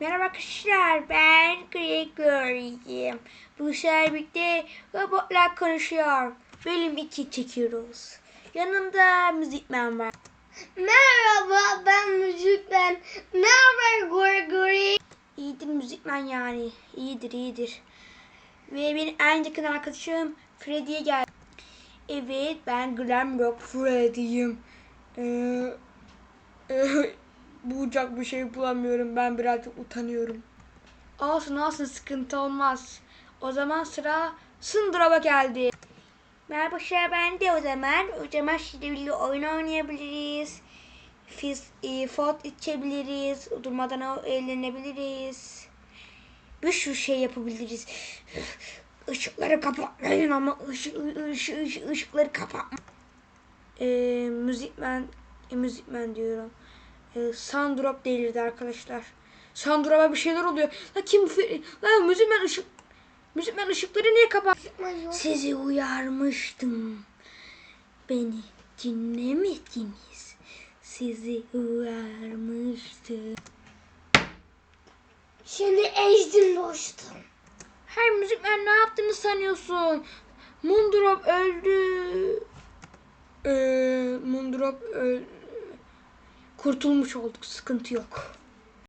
Merhaba arkadaşlar ben Gregory'yim. Bu sefer birlikte robotlar konuşuyor. Bölüm 2 çekiyoruz. Yanımda müzikmen var. Merhaba ben Müzikmen. Haber Gregory? İyidir müzikmen yani. İyidir iyidir. Ve benim en yakın arkadaşım Freddy'ye geldi. Evet ben Glamrock Freddy'yim. Ee, e, bulacak bir şey bulamıyorum. Ben birazcık utanıyorum. Olsun olsun sıkıntı olmaz. O zaman sıra Sındrop'a geldi. Merhaba arkadaşlar ben de o zaman. O zaman şimdi birlikte oyun oynayabiliriz. Fiz, e, fot içebiliriz. Durmadan eğlenebiliriz. Bir sürü şey yapabiliriz. Işıkları kapatmayın ama ışık, ışık, ışık, ışıkları kapatma. E, müzikmen, e, müzikmen diyorum. E, Sandrop delirdi arkadaşlar. Sandrop'a bir şeyler oluyor. La kim? La müzikmen ışık, müzikmen ışıkları niye kapat? Sizi uyarmıştım. Beni dinlemediniz. Sizi uyarmıştım. Şimdi ezdim dostum. Her müzikmen ne yaptığını sanıyorsun? Mundrop öldü. Ee, Mundrop öldü. Kurtulmuş olduk. Sıkıntı yok.